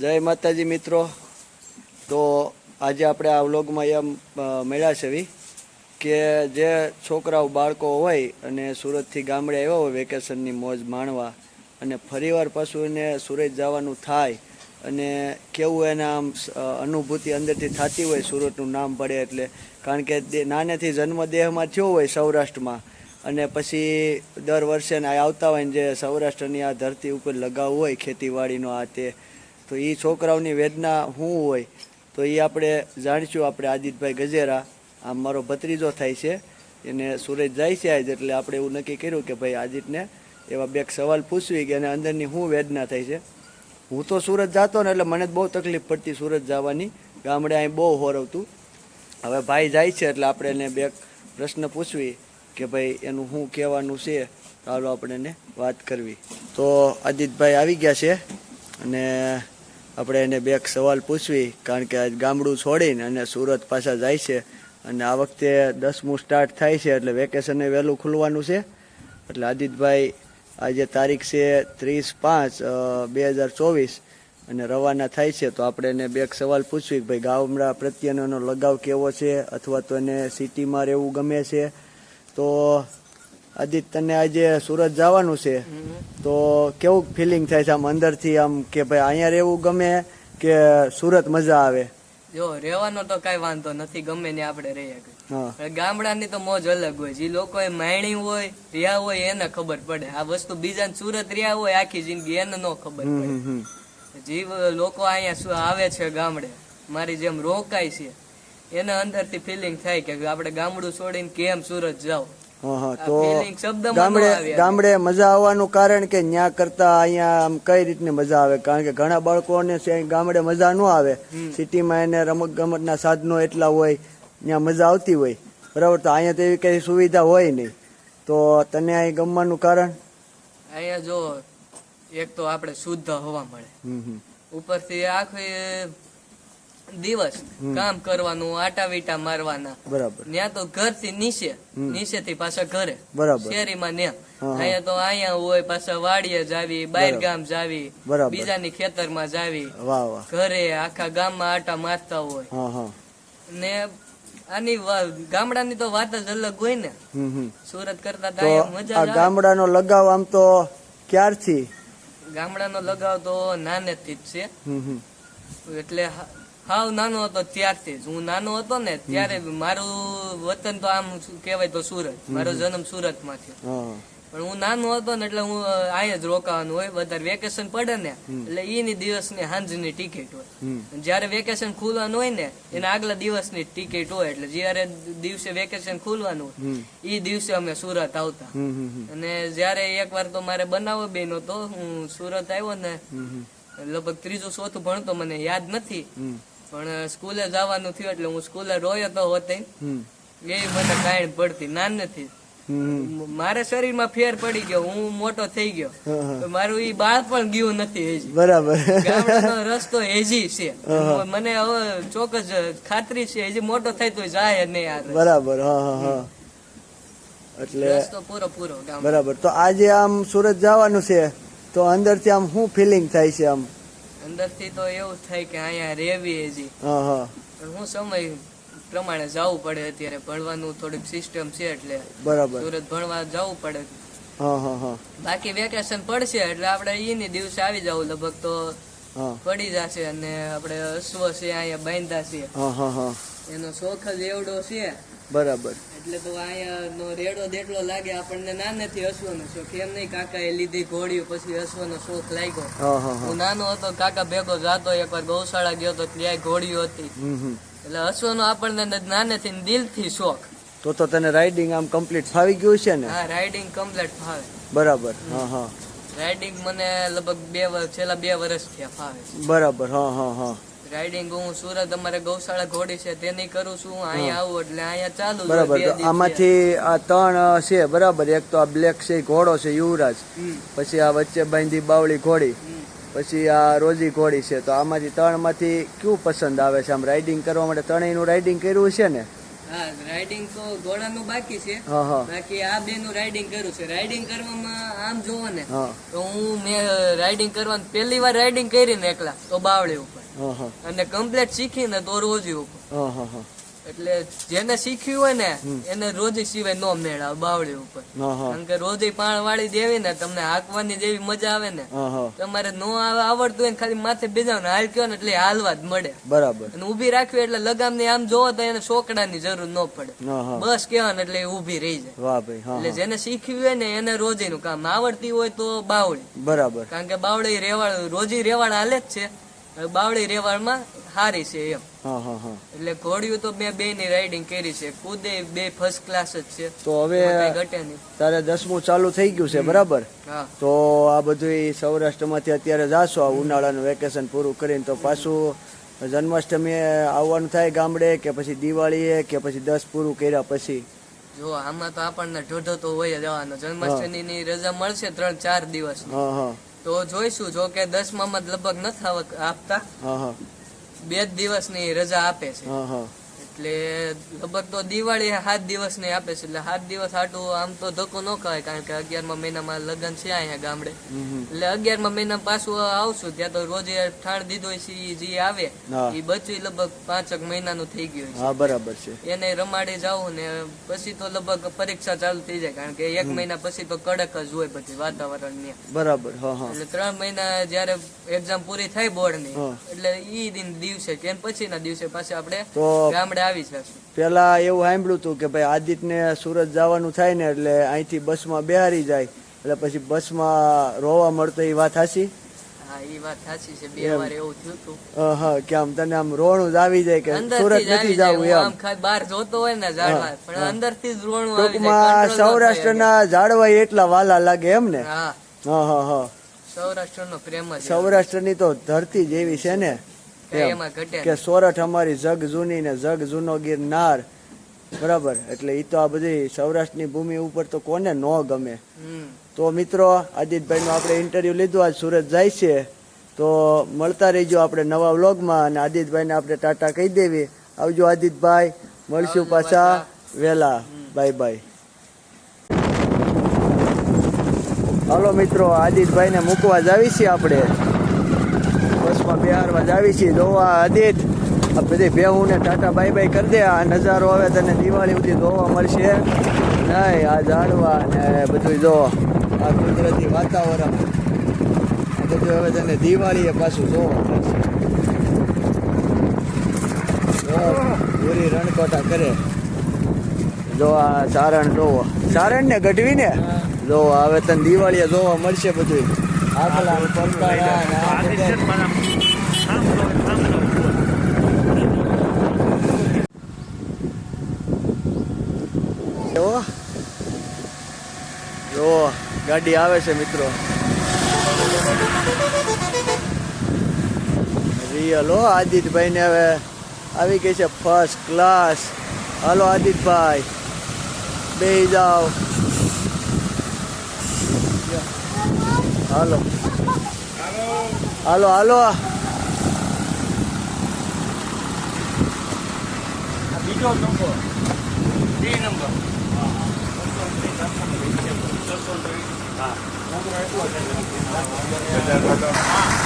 જય માતાજી મિત્રો. તો આજે આપણે આ વ્લોગમાં એમ મળ્યા છે કે જે છોકરાઓ, બાળકો હોય અને સુરતથી ગામડે આવ્યા હોય વેકેશનની મોજ માણવા અને ફરીવાર પાછું એને સુરત જવાનું થાય અને કેવું એને આમ અનુભૂતિ અંદરથી થતી હોય સુરતનું નામ પડે એટલે. કારણ કે નાનેથી જન્મ દેહમાં થયો હોય સૌરાષ્ટ્રમાં અને પછી દર વર્ષે આવતા હોય જે સૌરાષ્ટ્રની આ ધરતી ઉપર લગાવ હોય ખેતીવાડીનો આ તે તો એ છોકરાઓની વેદના શું હોય, તો એ આપણે જાણીશું આપણે આદિતભાઈ ગજેરા, આમ મારો ભત્રીજો થાય છે, એને સુરત જાય છે આજ એટલે આપણે એવું નક્કી કર્યું કે ભાઈ આદિતને એવા બે સવાલ પૂછવી કે એને અંદરની શું વેદના થાય છે. હું તો સુરત જતો ને એટલે મને બહુ તકલીફ પડતી સુરત જવાની, ગામડે અહીં બહુ હોરવતું. હવે ભાઈ જાય છે એટલે આપણે એને બે પ્રશ્ન પૂછવી કે ભાઈ એનું શું કહેવાનું છે ચાલો આપણે એને વાત કરવી. તો આદિતભાઈ આવી ગયા છે અને આપણે એને બે સવાલ પૂછવી, કારણ કે આજ ગામડું છોડીને અને સુરત પાછા જાય છે. અને આ વખતે દસમું સ્ટાર્ટ થાય છે, એટલે વેકેશને વહેલું ખુલવાનું છે. એટલે આદિતભાઈ, આજે તારીખ છે ત્રીસ પાંચ બે હજાર ચોવીસ, અને રવાના થાય છે. તો આપણે એને બે સવાલ પૂછવી કે ભાઈ ગામડા પ્રત્યેનો લગાવ કેવો છે, અથવા તો એને સિટીમાં રહેવું ગમે છે? તો આદિત તને આજે સુરત જવાનું છે. તો કેવું ફિલિંગ થાય છે આમ અંદરથી આમ કે ભાઈ અહીંયા રહેવું ગમે કે સુરત મજા આવે? જો રહેવાનો તો કઈ વાંધો નથી ગમે ને આપણે રહીએ ગામડાની તો મોજ અલગ હોય. જે લોકો એ માયણી હોય રહ્યા હોય એને ખબર પડે. આ વસ્તુ બીજા સુરત રહ્યા હોય આખી જિંદગી એને ન ખબર પડે. જીવ લોકો અહીંયા શું આવે છે ગામડે મારી જેમ રોકાય છે એને અંદરથી ફિલિંગ થાય કે આપણે ગામડું છોડીને કેમ સુરત જાવ આ તો ગામડે ગામડે મજા આવવાનું કારણ કે ન્યા કરતા અહીંયા આમ કઈ રીતની મજા આવે? કારણ કે ઘણા બાળકોને ગામડે મજા ન આવે. સિટીમાં એને રમત ગમતના સાધનો એટલા હોય ત્યાં મજા આવતી હોય. બરાબર? તો અહીંયા તો એવી કઈ સુવિધા હોય નહીં. તો તને અહીં ગમવાનું કારણ? અહીંયા જો એક તો આપણે શુદ્ધ હવા મળે. ઉપરથી આખી દિવસ કામ કરવાનું આટા વીટા મારવાના. બરાબર. ત્યાં તો ઘરથી નીચે નીચે થી પાછા ઘરે. બરાબર. શેરીમાં ન્યા. અહીંયા તો અહીંયા હોય પાછા વાડીએ જાવી બહાર ગામ જાવી. બીજાની ખેતરમાં જાવી. ઘરે આખા ગામમાં આટા મારતા હોય. ને આની ગામડાની તો વાત જ અલગ હોય ને. સુરત કરતા તો મજા ગામડાનો લગાવ આમ તો ક્યારથી? ગામડાનો લગાવ તો નાનેથી જ છે. એટલે હાવ નાનો હતો ત્યારથી જ. હું નાનો હતો ને ત્યારે મારું વતન તો આમ કહેવાય તો સુરત. મારો જન્મ સુરત થયો પણ હું નાનો હતો ને એટલે હું અહીંયા જ રોકાવાનું હોય. વધારે વેકેશન પડે ને એટલે ઈની દિવસની સાંજની ટિકિટ હોય. જ્યારે વેકેશન ખુલવાનું હોય ને એના આગલા દિવસની ટિકિટ હોય. એટલે જ્યારે દિવસે વેકેશન ખુલવાનું હોય એ ઈ દિવસે અમે સુરત આવતા. અને જ્યારે એકવાર તો મારે બનાવો બેન તો હું સુરત આવ્યો ને લગભગ ત્રીજું ચોથું ભણતો મને યાદ નથી. પણ સ્કૂલે જવાનું થયું એટલે હું સ્કૂલે રોયો તો હોતે એ મને કાંઈ પડતી નાનેથી મારા મારે શરીરમાં ફેર પડી ગયો હું મોટો થઈ ગયો. મારું ઈ બાળપણ ગયું નથી હજી. બરાબર. રસ્તો હેજી છે. મને હવે ચોક્કસ ખાતરી છે હજી મોટો થાય તો જાય નહીં આ બરાબર હા હા એટલે રસ્તો પૂરો પૂરો બરાબર. તો આજે આમ સુરત જવાનું છે તો અંદરથી આમ શું ફિલિંગ થાય છે આમ? અંદરથી તો એવું થાય કે અહીંયા રેવી હજી હા સમય પ્રમાણે જવું પડે અત્યારે. ભણવાનું થોડીક સિસ્ટમ છે એટલે બરાબર. સુરત ભણવા જવું પડે. હા હા હા. બાકી વેકેશન પડશે એટલે આપણે ઈની દિવસે આવી જવું. લગભગ તો પડી જશે અને આપણે અશ્વ છે અહીંયા બાંધા છે હા હા હા. એનો શોખ જ એવડો છે. બરાબર. એટલે તો અહીંયા નો રેડો દેટલો લાગે આપણને નાનેથી હસવાનો શોખ. એમ નહીં કાકા એ લીધી ઘોડી પછી હસવાનો શોખ લાગ્યો. હા નાનો હતો કાકા ભેગો જાતો એકવાર ગૌશાળા ગયો તો ત્યાં ઘોડીઓ હતી. એટલે હસવાનો આપણને નાનેથી દિલથી શોખ. તો તો તને રાઇડિંગ આમ કમ્પ્લીટ ફાવી ગયું છે ને? હા રાઇડિંગ કમ્પ્લીટ ફાવે. બરાબર હા હા. રાઇડિંગ મને લગભગ બે વર્ષ છેલ્લા બે વર્ષ થયા ફાવે બરાબર હા હા હા. રાઇડિંગ હું સુરત અમારે ગૌશાળા ઘોડી છે તેની કરું છું. અહીંયા આવું એટલે અહીંયા ચાલુ બરાબર. આમાંથી આ ત્રણ છે બરાબર એક તો આ બ્લેક છે ઘોડો છે યુવરાજ. પછી આ વચ્ચે બાંધી બાવળી ઘોડી. પછી આ રોજી ઘોડી છે તો આમાંથી ત્રણમાંથી કયું પસંદ આવે છે? આમ રાઇડિંગ કરવા માટે ત્રણેયનું રાઇડિંગ કર્યું છે ને? હા રાઇડિંગ તો ઘોડાનું બાકી છે. હા હા. બાકી આ બે નું રાઇડિંગ કર્યું છે. રાઇડિંગ કરવામાં આમ જોવો ને તો હું મેં રાઇડિંગ કરવાનું પહેલી વાર રાઇડિંગ કરી ને એકલા તો બાવળી ઉપર. અને કમ્પ્લીટ શીખીને તો રોજ ઉપર એટલે જેને શીખ્યું હોય ને એને રોજી સિવાય નો મેળા બાવળી ઉપર. કારણ કે રોજ પાણ વાળી દેવી ને તમને હાંકવાની જેવી મજા આવે ને તમારે નો આવે આવડતું હોય ને ખાલી માથે બેજાવ હાલ કયો ને એટલે હાલવા જ મળે. બરાબર. અને ઊભી રાખવી એટલે લગામની આમ જોવો તો એને સોકડાની જરૂર ન પડે. બસ કેવા ને એટલે ઊભી રહી જાય. વાહ ભાઈ એટલે જેને શીખવી હોય ને એને રોજીનું કામ. આવડતી હોય તો બાવળી. બરાબર. કારણ કે બાવળી રેવાડ રોજી રેવાળ હાલે જ છે. બાવળી રેવાડમાં સારી છે એમ. હા હા હા. એટલે ઘોડિયું તો મેં બે ની રાઇડિંગ કરી છે. કુદે બે ફર્સ્ટ ક્લાસ જ છે. તો હવે તારે દસમું ચાલુ થઈ ગયું છે બરાબર? તો આ બધું સૌરાષ્ટ્રમાંથી અત્યારે જાશો આ ઉનાળાનું વેકેશન પૂરું કરીને તો પાછું જન્માષ્ટમીએ આવવાનું થાય ગામડે કે પછી દિવાળીએ કે પછી દસ પૂરું કર્યા પછી? જો આમાં તો આપણને ઢોઢો તો હોય જવાનો જન્માષ્ટમી ની રજા મળશે ત્રણ ચાર દિવસ હા હા. તો જોઈશું જો કે દસમામાં માં લગભગ નથી આપતા. બે જ દિવસની રજા આપે છે. હા હા. એટલે લગભગ તો દિવાળી સાત દિવસની આપે છે એટલે સાત દિવસ આટલું આમ તો ધક્કો ન કહેવાય કારણ કે અગિયારમા મહિનામાં લગ્ન છે અહીંયા ગામડે. એટલે અગિયારમા મહિના પાછું આવશું ત્યાં તો રોજે ઠાણ દીધો છે જે આવે એ બચ્યું લગભગ પાંચક મહિનાનું થઈ ગયું હા બરાબર છે. એને રમાડી જાવું ને પછી તો લગભગ પરીક્ષા ચાલુ થઈ જાય કારણ કે એક મહિના પછી તો કડક જ હોય પછી વાતાવરણની. બરાબર એટલે ત્રણ મહિના જયારે એક્ઝામ પૂરી થાય બોર્ડની એટલે ઈ દિન દિવસે કે પછીના દિવસે પાછા આપણે તો ગામડે આવી પેલા એવું સાંભળ્યું હતું કે ભાઈ આદિત્યને સુરત જવાનું થાય ને એટલે અહીંથી બસમાં બેહારી જાય. એટલે પછી બસમાં રોવા મળતો એ વાત હાસી કે આમ તને આમ રોણું જ આવી જાય કે સુરત નથી જવું એમ. બહાર જોતો હોય ને ઝાડમાં પણ અંદરથી જ રોણું ટૂંકમાં જાય. control સૌરાષ્ટ્રના ઝાડવા એટલા વાલા લાગે એમ ને? હા. હા હા સૌરાષ્ટ્ર નો પ્રેમ સૌરાષ્ટ્રની સૌરાષ્ટ્રની તો ધરતી જેવી છે ને. કે સોરઠ અમારી જગ જૂની ને જગ જૂનો ગિરનાર બરાબર? એટલે એ તો આ બધી સૌરાષ્ટ્રની ભૂમિ ઉપર તો કોને ન ગમે. તો મિત્રો આદિત્યભાઈનું આપણે ઇન્ટરવ્યુ લીધું આજ સુરત જાય છે. તો મળતા રહીજો આપણે નવા વ્લોગમાં અને આદિત્યભાઈને આપણે ટાટા કહી દેવી. આવજો આદિતભાઈ મળશું પાછા. વેલા. Bye bye. હાલો મિત્રો આદિત્યભાઈને મૂકવા જ આવી છીએ આપણે. બિહારવા જ આવી છીએ જોવા આદિત આ બધી ભેહું ને ટાટા બાય બાય કરી દે. આ નજારો હવે તને દિવાળી સુધી જોવા મળશે. નહીં આ ઝાડવા ને બધું જો આ કુદરતી વાતાવરણ. બધું હવે તને દિવાળીએ પાછું જોવા મળશે. પૂરી રણકોટા કરે. જો આ સારણ જોવો. સારણ ને ગઢવી ને? જો હવે તને દિવાળીએ જોવા મળશે બધું આકલા ને પરકાળા ને આ બધા. જો જો, ગાડી આવે છે મિત્રો. રિયલ હો આદિત્યભાઈ ને હવે આવી ગઈ છે ફર્સ્ટ ક્લાસ હાલો આદિત્યભાઈ બે જાઓ. હાલો. હાલો હાલો. બીજો નંબર. બે નંબર. હા